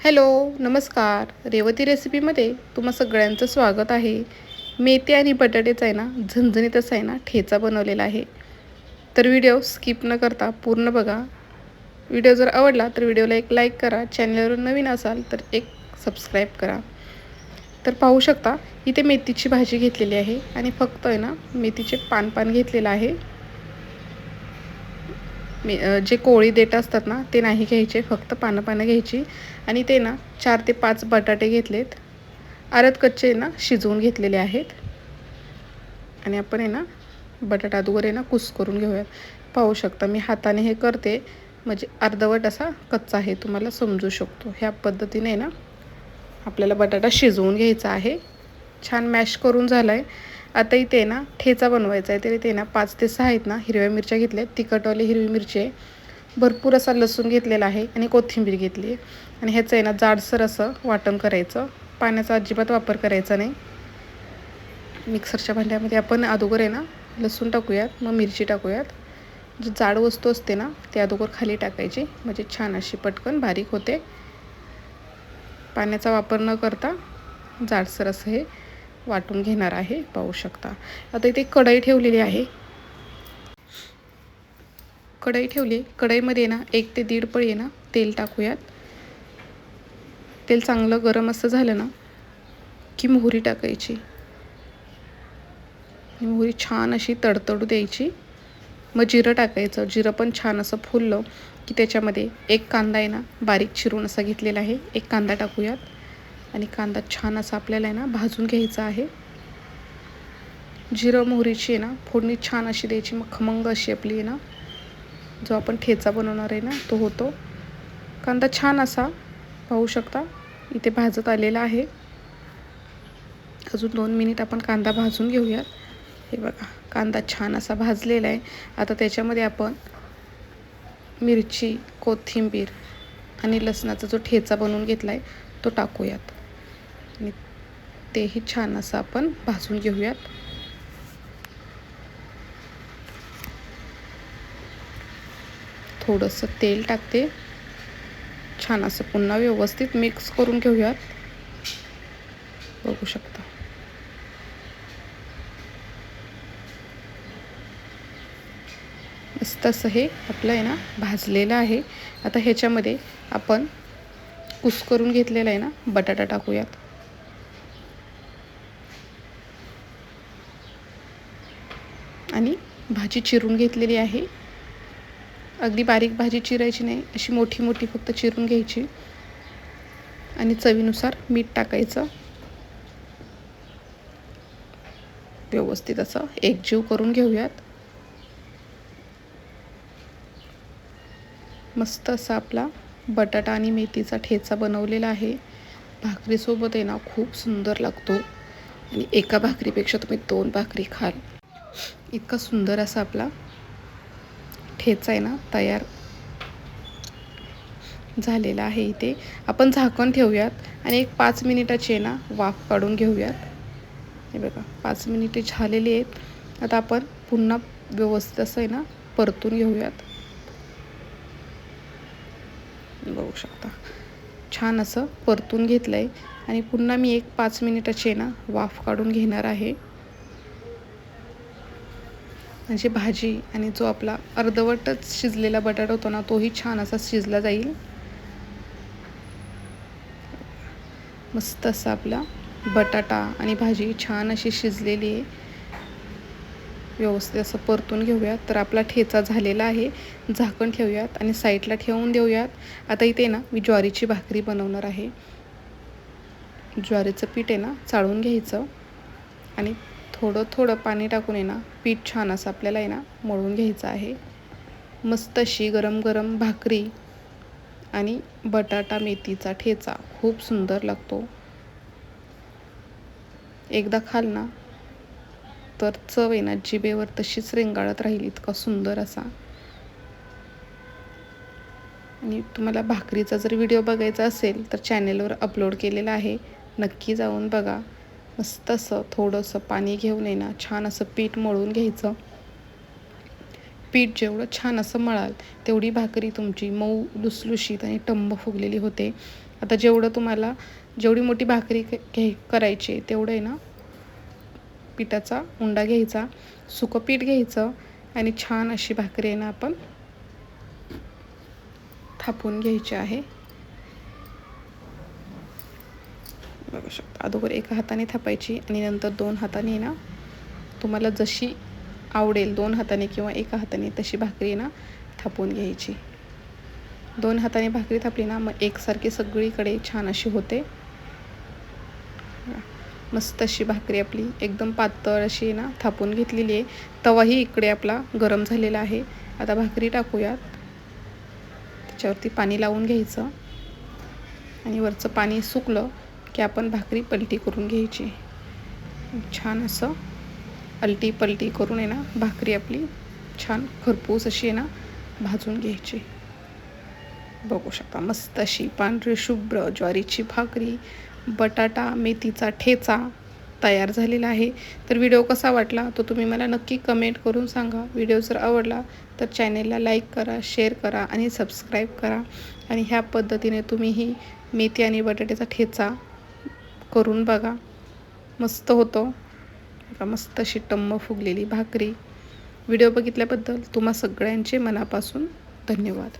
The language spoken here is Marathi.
हॅलो नमस्कार. रेवती रेसिपीमध्ये तुम्हा सगळ्यांचं स्वागत आहे. मेथी आणि बटाटेचा आहे ना झणझणीत असा आहे ना ठेचा बनवलेला आहे. तर व्हिडिओ स्किप न करता पूर्ण बघा. व्हिडिओ जर आवडला तर व्हिडिओला एक लाईक करा. चॅनलवर नवीन असाल तर एक सबस्क्राईब करा. तर पाहू शकता इथे मेथीची भाजी घेतलेली आहे आणि फक्त आहे ना मेथीचे पान पान घेतलेलं आहे. मी जे कोळी देठ असतात ना ते नाही घ्यायचे फक्त पानं पानं घ्यायची. आणि ते ना चार ते पाच बटाटे घेतलेत. आरत कच्चे ना शिजवून घेतलेले आहेत. आणि आपण आहे ना बटाटा अगोदर आहे ना कुस करून घेऊयात. पाहू शकता मी हाताने हे करते. म्हणजे अर्धवट असा कच्चा आहे तुम्हाला समजू शकतो. ह्या पद्धतीने ना आपल्याला बटाटा शिजवून घ्यायचा आहे. छान मॅश करून झाला आहे आता इथे ना ठेचा बनवायचा आहे तरी ते ना पाच ते सहा आहेत ना हिरव्या मिरच्या घेतल्या तिखटवाली हिरवी मिरची आहे. भरपूर असा लसूण घेतलेला आहे आणि कोथिंबीर घेतली आहे. आणि ह्याचं आहे ना जाडसर असं वाटण करायचं. पाण्याचा अजिबात वापर करायचा नाही. मिक्सरच्या भांड्यामध्ये आपण अगोदर आहे ना लसूण टाकूयात मग मिरची टाकूयात. जी जाड वस्तू असते ना ते अगोदर खाली टाकायची. म्हणजे छान अशी पटकन बारीक होते. पाण्याचा वापर न करता जाडसर असं हे वाटून घेणार आहे पाहू शकता. आता इथे कढई ठेवलेली आहे. कढई ठेवली. कढईमध्ये ना एक ते दीड पळी ना तेल टाकूयात. तेल चांगलं गरम असं झालं ना की मोहरी टाकायची. मोहरी छान अशी तडतडू द्यायची. मग जिरं टाकायचं. जिरं पण छान असं फुललं की त्याच्यामध्ये एक कांदा आहे ना बारीक चिरून असा घेतलेला आहे. एक कांदा टाकूयात. आणि कांदा छान असा आपल्याला आहे ना भाजून घ्यायचा आहे. जिरं मोहरीची आहे ना फोडणी छान अशी द्यायची मग खमंग अशी आपली आहे ना जो आपण ठेचा बनवणार आहे ना तो होतो. कांदा छान असा पाहू शकता इथे भाजत आलेला आहे. अजून दोन मिनिट आपण कांदा भाजून घेऊयात. हे बघा कांदा छान असा भाजलेला आहे. आता त्याच्यामध्ये आपण मिरची कोथिंबीर आणि लसणाचा जो ठेचा बनवून घेतला आहे तो टाकूयात. तेही छान असं आपण भाजून घेऊयात. थोडंसं तेल टाकते. छान असं पुन्हा व्यवस्थित मिक्स करून घेऊयात. बघू शकता. मस्त असं हे आपलं आहे ना भाजलेलं आहे. आता ह्याच्यामध्ये आपण कुस करून घेतलेला आहे ना बटाटा टाकूयात. आणि भाजी चिरून घेतलेली आहे. अगदी बारीक भाजी चिरायची नाही अशी मोठी मोठी फक्त चिरून घ्यायची. आणि चवीनुसार मीठ टाकायचं. व्यवस्थित असं एकजीव करून घेऊयात. मस्त असा आपला बटाटा आणि मेथीचा ठेचा बनवलेला आहे. भाकरीसोबत आहे ना खूप सुंदर लागतो. आणि एका भाकरीपेक्षा तुम्ही दोन भाकरी खाल. इतका सुंदर असा आपला ठेचा आहे ना तयार झालेला आहे इथे. आपण झाकण ठेवूयात आणि एक पाच मिनिटाची आहे ना वाफ काढून घेऊयात. हे बघा पाच मिनिटे झालेली आहेत. आता आपण पुन्हा व्यवस्थित असं आहे ना परतून घेऊयात. बघू शकता. छान असं परतून घेतलं आहे आणि पुन्हा मी एक पाच मिनिटाची ना वाफ काढून घेणार आहे. म्हणजे भाजी आणि जो आपला अर्धवटच शिजलेला बटाटा होतो ना तोही छान असा शिजला जाईल. मस्त असा आपला बटाटा आणि भाजी छान अशी शिजलेली आहे. व्यवस्थित असं परतून घेऊयात. तर आपला ठेचा झालेला आहे. झाकण ठेवूयात आणि साईडला ठेवून देऊयात. आता इथे ना मी ज्वारीची भाकरी बनवणार आहे. ज्वारीचं पीठ आहे ना चाळून घ्यायचं आणि थोडं थोडं पाणी टाकून आहे ना पीठ छान असं आपल्याला आहे ना मळून घ्यायचं आहे. मस्त अशी गरम गरम भाकरी आणि बटाटा मेथीचा ठेचा. खूप सुंदर लागतो. एकदा खाल ना तर चव आहे ना जिबेवर तशीच रेंगाळत राहील इतका सुंदर असा. आणि तुम्हाला भाकरीचा जर व्हिडिओ बघायचा असेल तर चॅनेलवर अपलोड केलेला आहे. नक्की जाऊन बघा. मस्त असं थोडंसं पाणी घेऊन आहे ना छान असं पीठ मळून घ्यायचं. पीठ जेवढं छान असं मळाल तेवढी भाकरी तुमची मऊ लुसलुशीत आणि टंब फुगलेली होते. आता जेवढं तुम्हाला जेवढी मोठी भाकरी घे करायची तेवढं आहे ना पिठाचा उंडा घ्यायचा सुकं पीठ घ्यायचं आणि छान अशी भाकरी आहे ना आपण थापून घ्यायची आहे. बघू शकता. अगोदर एका हाताने थापायची आणि नंतर दोन हाताने ना तुम्हाला जशी आवडेल दोन हाताने किंवा एका हाताने तशी भाकरी ना थापून घ्यायची. दोन हाताने भाकरी थापली ना मग एकसारखी सगळीकडे छान अशी होते. मस्त अशी भाकरी आपली एकदम पातळ अशी ना थापून घेतलेली आहे. तवाही इकडे आपला गरम झालेला आहे. आता भाकरी टाकूयात. त्याच्यावरती पाणी लावून घ्यायचं. आणि वरचं पाणी सुकलं की आपण भाकरी पलटी करून घ्यायची. छान असं अलटी पलटी करून आहे ना भाकरी आपली छान खरपूस अशी आहे ना भाजून घ्यायची. बघू शकता मस्त अशी पांढरी शुभ्र ज्वारीची भाकरी बटाटा मेथीचा ठेचा तयार झालेला आहे. तर व्हिडिओ कसा वाटला तो तुम्ही मला नक्की कमेंट करून सांगा. व्हिडिओ जर आवडला तर चॅनेलला लाईक करा शेअर करा आणि सबस्क्राईब करा. आणि ह्या पद्धतीने तुम्हीही मेथी आणि बटाट्याचा ठेचा करून बघा. मस्त होतो. मस्त अशी टम्म फुगलेली भाकरी. व्हिडिओ बघितल्याबद्दल तुम्हा सगळ्यांचे मनापासून धन्यवाद.